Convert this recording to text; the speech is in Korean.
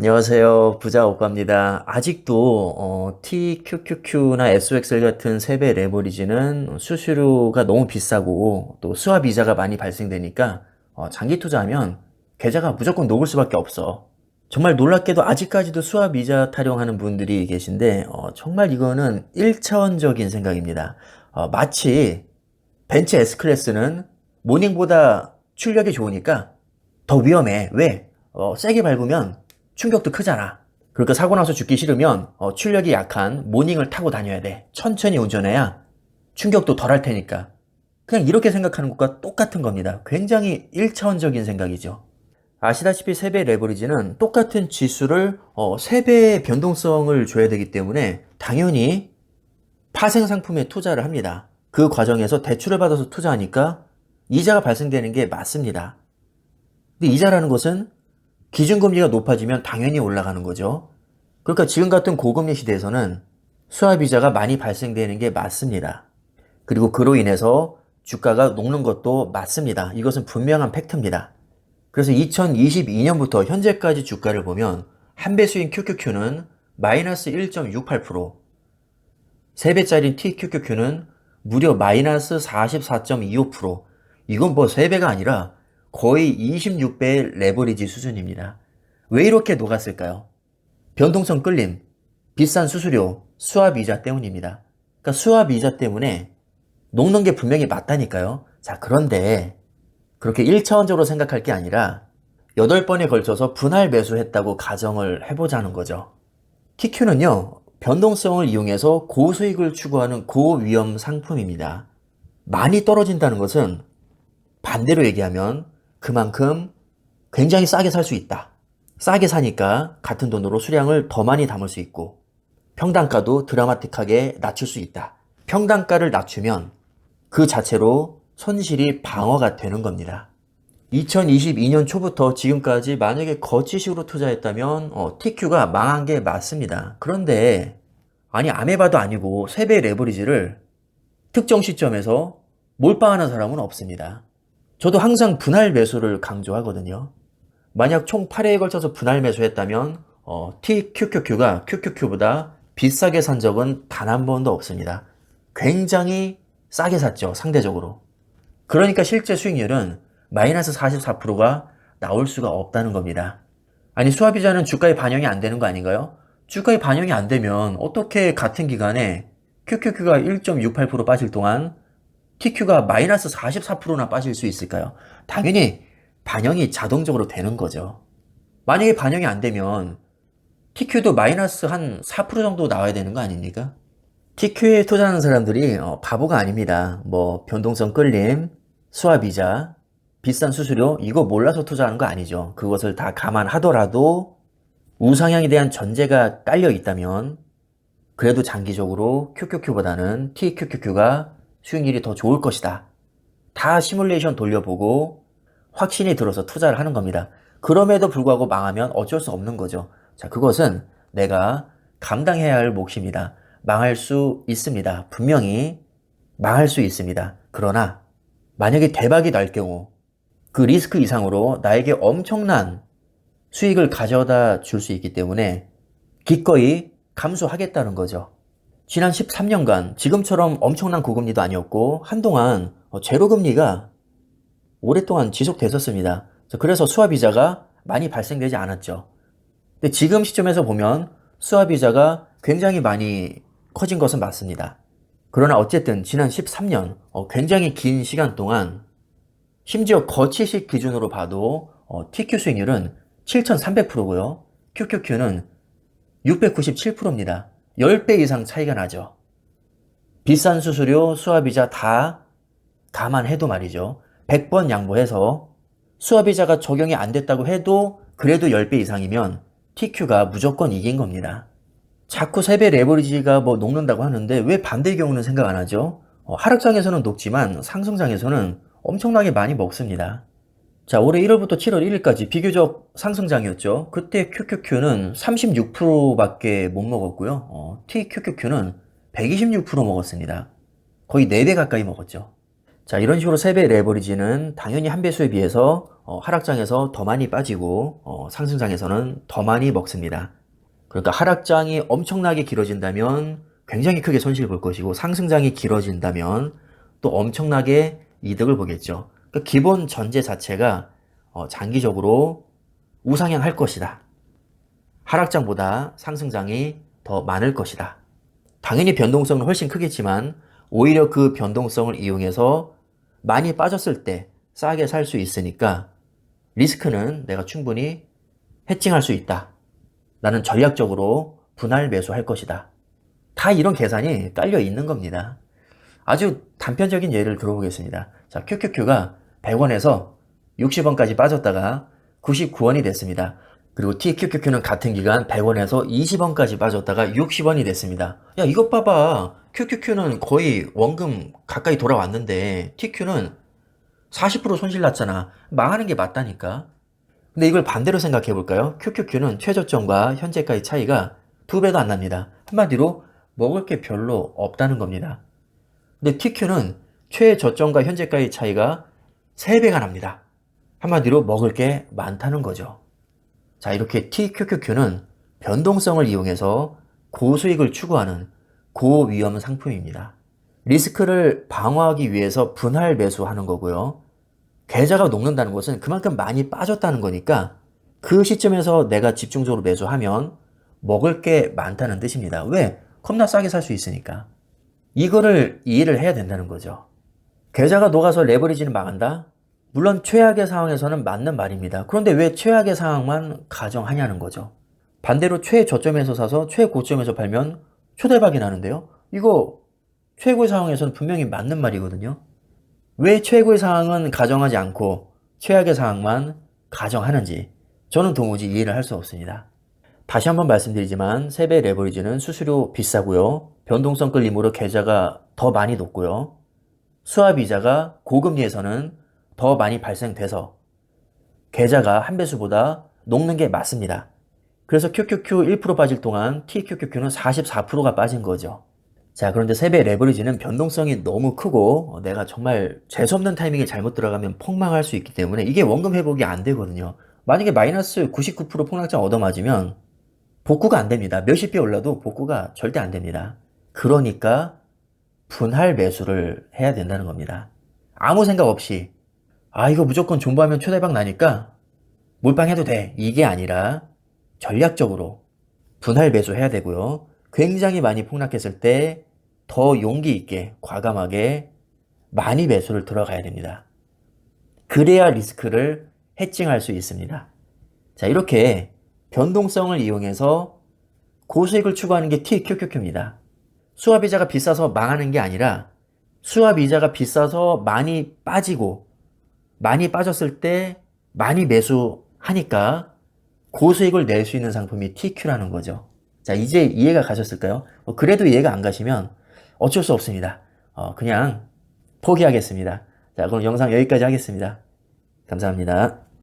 안녕하세요. 부자 오빠입니다. 아직도 어, TQQQ나 SOXL 같은 세배 레버리지는 수수료가 너무 비싸고 또 수압 이자가 많이 발생되니까 어, 장기 투자하면 계좌가 무조건 녹을 수밖에 없어. 정말 놀랍게도 아직까지도 수압 이자 타령하는 분들이 계신데 어, 정말 이거는 1차원적인 생각입니다. 어, 마치 벤츠 S클래스는 모닝보다 출력이 좋으니까 더 위험해. 왜? 어, 세게 밟으면 충격도 크잖아. 그러니까 사고 나서 죽기 싫으면 어, 출력이 약한 모닝을 타고 다녀야 돼. 천천히 운전해야 충격도 덜 할 테니까. 그냥 이렇게 생각하는 것과 똑같은 겁니다. 굉장히 1차원적인 생각이죠. 아시다시피 세배 레버리지는 똑같은 지수를 어, 3배의 변동성을 줘야 되기 때문에 당연히 파생 상품에 투자를 합니다. 그 과정에서 대출을 받아서 투자하니까 이자가 발생되는 게 맞습니다. 근데 이자라는 것은 기준금리가 높아지면 당연히 올라가는 거죠. 그러니까 지금 같은 고금리 시대에서는 수합이자가 많이 발생되는 게 맞습니다. 그리고 그로 인해서 주가가 녹는 것도 맞습니다. 이것은 분명한 팩트입니다. 그래서 2022년부터 현재까지 주가를 보면 한 배수인 QQQ는 마이너스 1.68%, 3배짜리 TQQQ는 무려 마이너스 44.25%, 이건 뭐 3배가 아니라 거의 26배의 레버리지 수준입니다. 왜 이렇게 녹았을까요? 변동성 끌림, 비싼 수수료, 수압 이자 때문입니다. 그러니까 수압 이자 때문에 녹는 게 분명히 맞다니까요. 자, 그런데 그렇게 1차원적으로 생각할 게 아니라 8번에 걸쳐서 분할 매수했다고 가정을 해보자는 거죠. TQ는요, 변동성을 이용해서 고수익을 추구하는 고위험 상품입니다. 많이 떨어진다는 것은 반대로 얘기하면 그만큼 굉장히 싸게 살 수 있다. 싸게 사니까 같은 돈으로 수량을 더 많이 담을 수 있고 평단가도 드라마틱하게 낮출 수 있다. 평단가를 낮추면 그 자체로 손실이 방어가 되는 겁니다. 2022년 초부터 지금까지 만약에 거치식으로 투자했다면 어, TQ가 망한 게 맞습니다. 그런데 아니 아메바도 아니고 세배 레버리지를 특정 시점에서 몰빵하는 사람은 없습니다. 저도 항상 분할 매수를 강조하거든요. 만약 총 8회에 걸쳐서 분할 매수했다면 어, TQQQ가 QQQ보다 비싸게 산 적은 단 한 번도 없습니다. 굉장히 싸게 샀죠, 상대적으로. 그러니까 실제 수익률은 마이너스 44%가 나올 수가 없다는 겁니다. 아니, 수합이자는 주가에 반영이 안 되는 거 아닌가요? 주가에 반영이 안 되면 어떻게 같은 기간에 QQQ가 1.68% 빠질 동안 TQ가 마이너스 44%나 빠질 수 있을까요? 당연히 반영이 자동적으로 되는 거죠. 만약에 반영이 안 되면 TQ도 마이너스 한 4% 정도 나와야 되는 거 아닙니까? TQ에 투자하는 사람들이 어, 바보가 아닙니다. 뭐 변동성 끌림, 수합이자, 비싼 수수료 이거 몰라서 투자하는 거 아니죠. 그것을 다 감안하더라도 우상향에 대한 전제가 깔려 있다면 그래도 장기적으로 QQQ보다는 TQQQ가 수익률이 더 좋을 것이다. 다 시뮬레이션 돌려보고 확신이 들어서 투자를 하는 겁니다. 그럼에도 불구하고 망하면 어쩔 수 없는 거죠. 자, 그것은 내가 감당해야 할 몫입니다. 망할 수 있습니다. 분명히 망할 수 있습니다. 그러나 만약에 대박이 날 경우 그 리스크 이상으로 나에게 엄청난 수익을 가져다 줄 수 있기 때문에 기꺼이 감수하겠다는 거죠. 지난 13년간 지금처럼 엄청난 고금리도 아니었고 한동안 어, 제로금리가 오랫동안 지속됐었습니다. 그래서 수합이자가 많이 발생되지 않았죠. 근데 지금 시점에서 보면 수합이자가 굉장히 많이 커진 것은 맞습니다. 그러나 어쨌든 지난 13년 어, 굉장히 긴 시간 동안 심지어 거치식 기준으로 봐도 어, TQ 수익률은 7,300%고요. QQQ는 697%입니다. 10배 이상 차이가 나죠. 비싼 수수료, 수합이자 다 감안해도 말이죠. 100번 양보해서 수합이자가 적용이 안 됐다고 해도 그래도 10배 이상이면 TQ가 무조건 이긴 겁니다. 자꾸 3배 레버리지가 뭐 녹는다고 하는데 왜 반대의 경우는 생각 안 하죠? 어, 하락장에서는 녹지만 상승장에서는 엄청나게 많이 먹습니다. 자, 올해 1월부터 7월 1일까지 비교적 상승장이었죠. 그때 QQQ는 36%밖에 못 먹었고요. 어, TQQQ는 126% 먹었습니다. 거의 4배 가까이 먹었죠. 자, 이런 식으로 3배 레버리지는 당연히 한 배수에 비해서 어, 하락장에서 더 많이 빠지고 어, 상승장에서는 더 많이 먹습니다. 그러니까 하락장이 엄청나게 길어진다면 굉장히 크게 손실을 볼 것이고 상승장이 길어진다면 또 엄청나게 이득을 보겠죠. 그러니까 기본 전제 자체가 어, 장기적으로 우상향 할 것이다. 하락장보다 상승장이 더 많을 것이다. 당연히 변동성은 훨씬 크겠지만 오히려 그 변동성을 이용해서 많이 빠졌을 때 싸게 살 수 있으니까 리스크는 내가 충분히 해칭할 수 있다. 나는 전략적으로 분할 매수할 것이다. 다 이런 계산이 깔려 있는 겁니다. 아주 단편적인 예를 들어보겠습니다. 자, QQQ가 100원에서 60원까지 빠졌다가 99원이 됐습니다. 그리고 TQQQ는 같은 기간 100원에서 20원까지 빠졌다가 60원이 됐습니다. 야, 이것 봐봐. QQQ는 거의 원금 가까이 돌아왔는데 TQ는 40% 손실 났잖아. 망하는 게 맞다니까. 근데 이걸 반대로 생각해 볼까요? QQQ는 최저점과 현재가의 차이가 두 배도 안 납니다. 한마디로 먹을 게 별로 없다는 겁니다. 근데 TQ는 최저점과 현재가의 차이가 3배가 납니다. 한마디로 먹을 게 많다는 거죠. 자, 이렇게 TQQQ는 변동성을 이용해서 고수익을 추구하는 고위험 상품입니다. 리스크를 방어하기 위해서 분할 매수하는 거고요. 계좌가 녹는다는 것은 그만큼 많이 빠졌다는 거니까 그 시점에서 내가 집중적으로 매수하면 먹을 게 많다는 뜻입니다. 왜? 겁나 싸게 살 수 있으니까. 이거를 이해를 해야 된다는 거죠. 계좌가 녹아서 레버리지는 망한다? 물론 최악의 상황에서는 맞는 말입니다. 그런데 왜 최악의 상황만 가정하냐는 거죠. 반대로 최저점에서 사서 최고점에서 팔면 초대박이 나는데요. 이거 최고의 상황에서는 분명히 맞는 말이거든요. 왜 최고의 상황은 가정하지 않고 최악의 상황만 가정하는지 저는 도무지 이해를 할 수 없습니다. 다시 한번 말씀드리지만 세배 레버리지는 수수료 비싸고요. 변동성 끌림으로 계좌가 더 많이 높고요. 수압 이자가 고금리에서는 더 많이 발생돼서 계좌가 한 배수보다 녹는 게 맞습니다. 그래서 QQQ 1% 빠질 동안 TQQQ는 44%가 빠진 거죠. 자, 그런데 세배 레버리지는 변동성이 너무 크고 어, 내가 정말 재수없는 타이밍에 잘못 들어가면 폭망할 수 있기 때문에 이게 원금 회복이 안 되거든요. 만약에 마이너스 99% 폭락장 얻어맞으면 복구가 안 됩니다. 몇십 배 올라도 복구가 절대 안 됩니다. 그러니까 분할 매수를 해야 된다는 겁니다. 아무 생각 없이 아 이거 무조건 존버하면 초대박 나니까 몰빵해도 돼 이게 아니라 전략적으로 분할 매수해야 되고요. 굉장히 많이 폭락했을 때 더 용기 있게 과감하게 많이 매수를 들어가야 됩니다. 그래야 리스크를 해칭할 수 있습니다. 자, 이렇게 변동성을 이용해서 고수익을 추구하는 게 TQQQ입니다. 수압이자가 비싸서 망하는 게 아니라 수압이자가 비싸서 많이 빠지고 많이 빠졌을 때 많이 매수하니까 고수익을 낼 수 있는 상품이 TQ라는 거죠. 자, 이제 이해가 가셨을까요? 어, 그래도 이해가 안 가시면 어쩔 수 없습니다. 어, 그냥 포기하겠습니다. 자, 그럼 영상 여기까지 하겠습니다. 감사합니다.